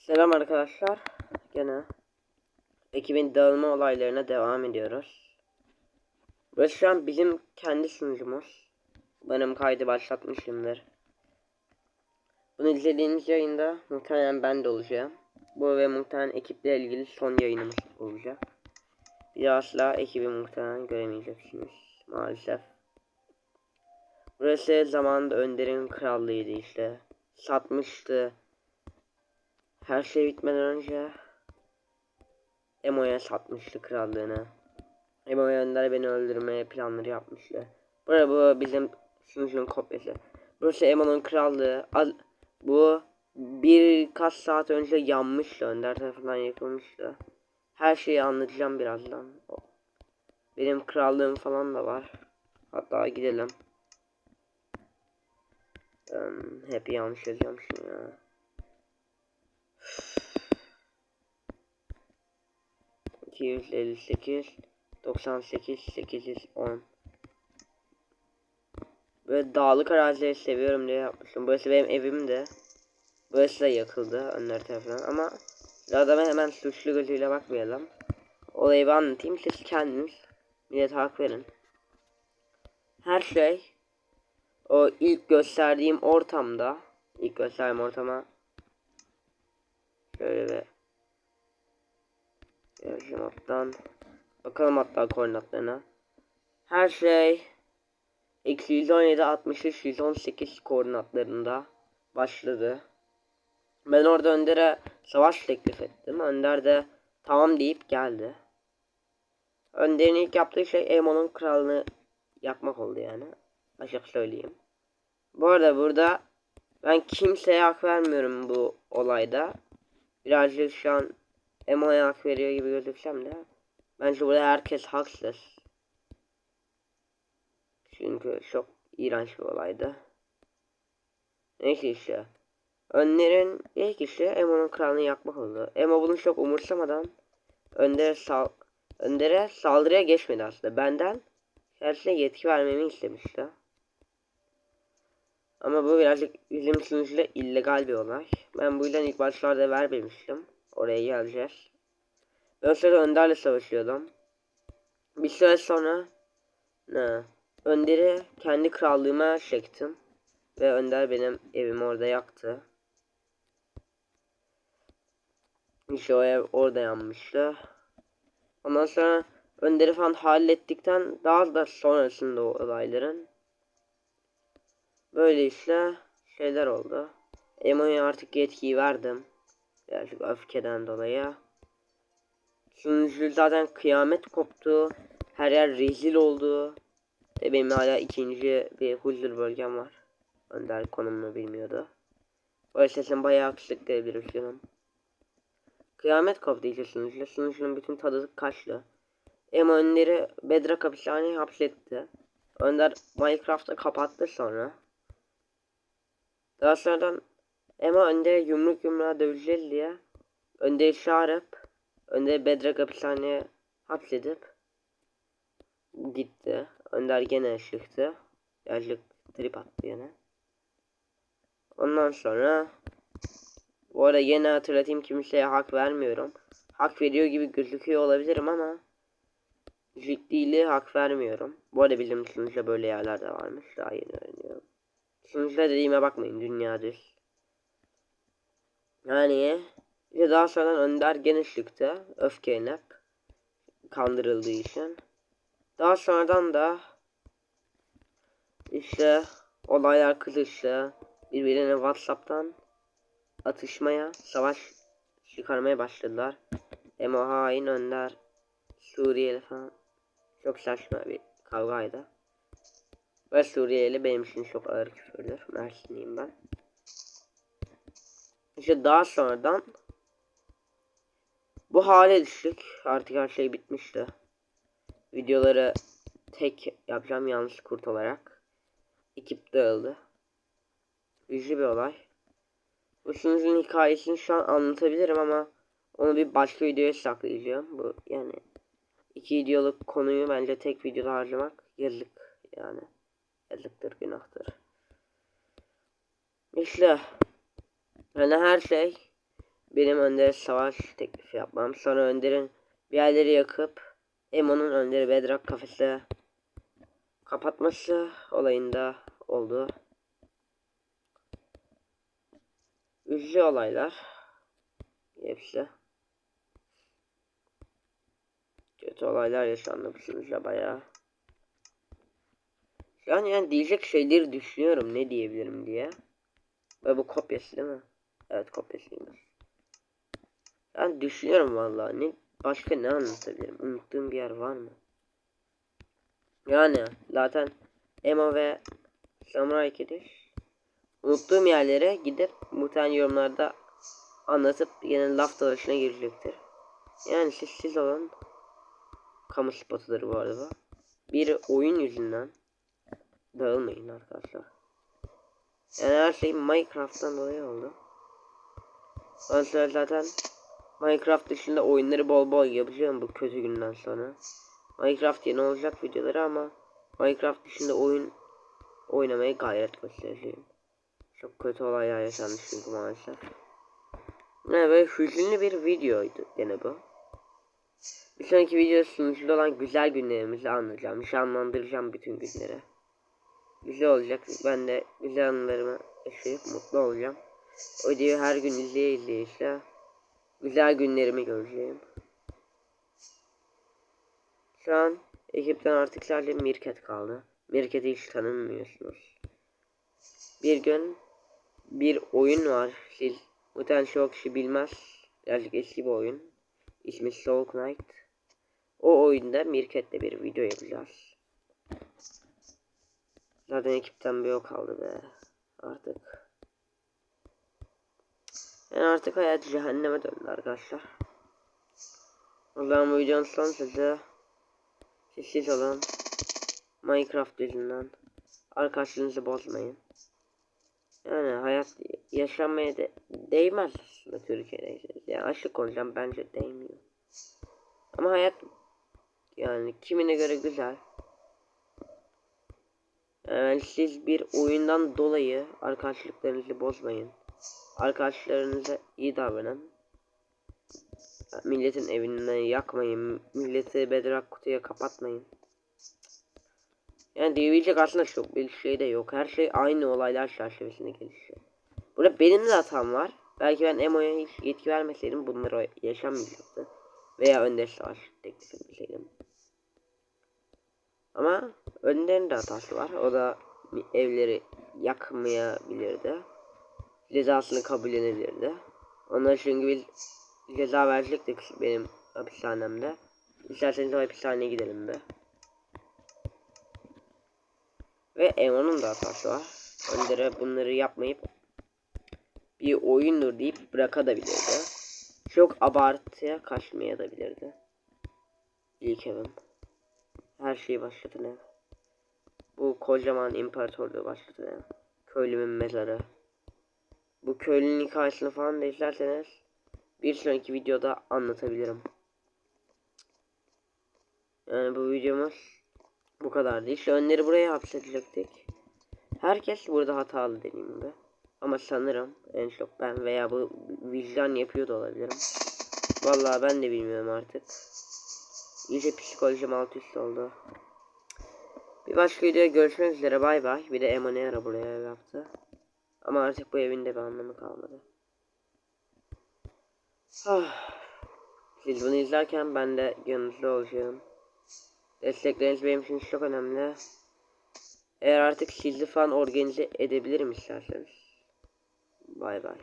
Selam arkadaşlar. Gene ekibin dağılma olaylarına devam ediyoruz. Burası şu an bizim kendi sunucumuz. Benim kaydı başlatmışımdır. Bunu izlediğiniz yayında muhtemelen ben de olacağım. Bu ve muhtemelen ekiple ilgili son yayınımız olacak. Bir asla ekibi muhtemelen göremeyeceksiniz maalesef. Burası zamanında Önder'in krallığıydı işte. Satmıştı. Her şey bitmeden önce Emo'ya satmıştı krallığını. Emo'ya Önder beni öldürmeye planları yapmıştı. Burada bu bizim sunucunun kopyası. Burası Emo'nun krallığı. Az, bu birkaç saat önce yanmıştı. Önder tarafından yakılmıştı. Her şeyi anlatacağım birazdan. Benim krallığım falan da var. Hatta gidelim. Um, hep yanlış yazacağım şimdi ya. 258 98 810 Böyle dağlık arazileri seviyorum diye yapmıştım. Burası benim evim de. Burası da yakıldı önler tarafından ama adama hemen suçlu gözüyle bakmayalım. Olayı bir anlatayım siz kendiniz millet hak verin. Her şey o ilk gösterdiğim ortamda ilk gösterdiğim ortama şöyle bir Yazayım alttan. Bakalım hatta koordinatlarına. Her şey eksi 117 63 118 koordinatlarında başladı. Ben orada Önder'e savaş teklif ettim. Önder de tamam deyip geldi. Önder'in ilk yaptığı şey Emon'un kralını yakmak oldu yani. Açık söyleyeyim. Bu arada burada ben kimseye hak vermiyorum bu olayda. Birazcık şu an Emo'ya hak veriyor gibi gözüksem de bence burada herkes haksız. Çünkü çok iğrenç bir olaydı. Neyse işte. Önlerin ilk işi Emo'nun kralını yakmak oldu. Emo bunu çok umursamadan Önder'e sal Önder'e saldırıya geçmedi aslında. Benden kendisine yetki vermemi istemişti. Ama bu birazcık bizim sunucuyla illegal bir olay. Ben bu yüzden ilk başlarda vermemiştim. Oraya geleceğiz. Ben sırada Önder'le savaşıyordum. Bir süre sonra ne? Önder'i kendi krallığıma çektim. Ve Önder benim evimi orada yaktı. İşte o ev orada yanmıştı. Ondan sonra Önder'i falan hallettikten daha da sonrasında o olayların böyle işte şeyler oldu. Emo'ya artık yetkiyi verdim. Birazcık öfkeden dolayı. Sunucu zaten kıyamet koptu. Her yer rezil oldu. Ve benim hala ikinci bir huzur bölgem var. Önder konumunu bilmiyordu. O sesim bayağı kısık gelebilir canım. Kıyamet koptu işte sunucuda. Sunucunun bütün tadı kaçtı. Emo Önder'i Bedrock hapishaneye hapsetti. Önder Minecraft'ı kapattı sonra. Daha sonradan Emo Önder'e yumruk yumruğa döveceğiz diye Önder'i çağırıp Önder Bedrock hapishaneye hapsedip gitti. Önder gene çıktı. Birazcık trip attı yine. Ondan sonra bu arada yine hatırlatayım kimseye hak vermiyorum. Hak veriyor gibi gözüküyor olabilirim ama ciddiliği hak vermiyorum. Bu arada bizim sunucuda böyle yerler de varmış. Daha yeni öğreniyorum. Sunucuda dediğime bakmayın. Dünya düz. Yani işte daha sonradan Önder gene çıktı. Öfkeyle kandırıldığı için. Daha sonradan da işte olaylar kızıştı. Birbirine Whatsapp'tan atışmaya, savaş çıkarmaya başladılar. Emo hain Önder Suriyeli falan. Çok saçma bir kavgaydı. Ve Suriyeli benim için çok ağır küfürdür. Mersinliyim ben. İşte daha sonradan bu hale düştük. Artık her şey bitmişti. Videoları tek yapacağım yalnız kurt olarak. Ekip dağıldı. Üzücü bir olay. Bu sunucunun hikayesini şu an anlatabilirim ama onu bir başka videoya saklayacağım. Bu yani iki videoluk konuyu bence tek videoda harcamak yazık yani. Yazıktır, günahtır. İşte yani her şey benim Önder'e savaş teklifi yapmam. Sonra Önder'in bir yerleri yakıp Emo'nun Önder'i Bedrock kafese kapatması olayında oldu. Üzücü olaylar. Hepsi. Kötü olaylar yaşandı sürücü bayağı. Şu an yani diyecek şeyleri düşünüyorum ne diyebilirim diye. Ve bu kopyası değil mi? Evet kopyasıymış. Ben düşünüyorum vallahi ne başka ne anlatabilirim? Unuttuğum bir yer var mı? Yani zaten Emma ve Samurai Kediş unuttuğum yerlere gidip muhtemelen yorumlarda anlatıp yine laf dalaşına girecektir. Yani siz siz olun. Kamu spotudur bu arada. Bir oyun yüzünden dağılmayın arkadaşlar. Yani her şey Minecraft'tan dolayı oldu. Ben zaten Minecraft dışında oyunları bol bol yapacağım bu kötü günden sonra. Minecraft yeni olacak videoları ama Minecraft dışında oyun oynamaya gayret göstereceğim. Çok kötü olaylar yaşandı çünkü maalesef. Ne böyle hüzünlü bir videoydu gene bu. Bir sonraki video sunucuda olan güzel günlerimizi anlatacağım. Şanlandıracağım bütün günleri. Güzel olacak. Ben de güzel anılarımı yaşayıp mutlu olacağım. O videoyu her gün izleye izleye işte güzel günlerimi göreceğim. Şu an ekipten artık sadece Mirket kaldı. Mirket'i hiç tanımıyorsunuz. Bir gün bir oyun var. Siz muhtemelen çok kişi bilmez. Birazcık eski bir oyun. İsmi Soul Knight. O oyunda Mirket'le bir video yapacağız. Zaten ekipten bir o kaldı be. Artık. Yani artık hayat cehenneme döndü arkadaşlar. Zaman bu videonun son sözü sessiz olun. Minecraft yüzünden arkadaşlarınızı bozmayın. Yani hayat yaşamaya de değmez aslında Türkiye'de. Yani açlık konuşacağım bence değmiyor. Ama hayat yani kimine göre güzel. Yani siz bir oyundan dolayı arkadaşlıklarınızı bozmayın. Arkadaşlarınıza iyi davranın. Milletin evinden yakmayın. Milleti bedrak kutuya kapatmayın. Yani diyebilecek aslında çok bir şey de yok. Her şey aynı olaylar çerçevesinde gelişiyor. Burada benim de hatam var. Belki ben Emo'ya hiç yetki vermeseydim bunları yaşanmayacaktı. Veya Önder Savaş teklif etmeseydim. Ama Önder'in de hatası var. O da evleri yakmayabilirdi. Cezasını kabullenebilirdi. Onlar çünkü biz ceza verecektik benim hapishanemde. İsterseniz hapishaneye gidelim be. Ve Emon'un da hatası var. Önder'e bunları yapmayıp bir oyundur deyip bırakabilirdi. Çok abartıya kaçmaya da bilirdi. İlk evim. Her şeyi başlatan ev. Bu kocaman imparatorluğu başlatan ev. Köylümün mezarı. Bu köylünün hikayesini falan da izlerseniz bir sonraki videoda anlatabilirim. Yani bu videomuz bu kadardı. İşte önleri buraya hapsedecektik. Herkes burada hatalı dediğim gibi. Ama sanırım en çok ben veya bu vicdan yapıyor da olabilirim. Vallahi ben de bilmiyorum artık. İyice psikolojim alt üst oldu. Bir başka videoda görüşmek üzere bay bay. Bir de Emanera buraya yaptı. Ama artık bu evin de bir anlamı kalmadı. Ah. Siz bunu izlerken ben de yanınızda olacağım. Destekleriniz benim için çok önemli. Eğer artık sizi falan organize edebilirim isterseniz. Bay bay.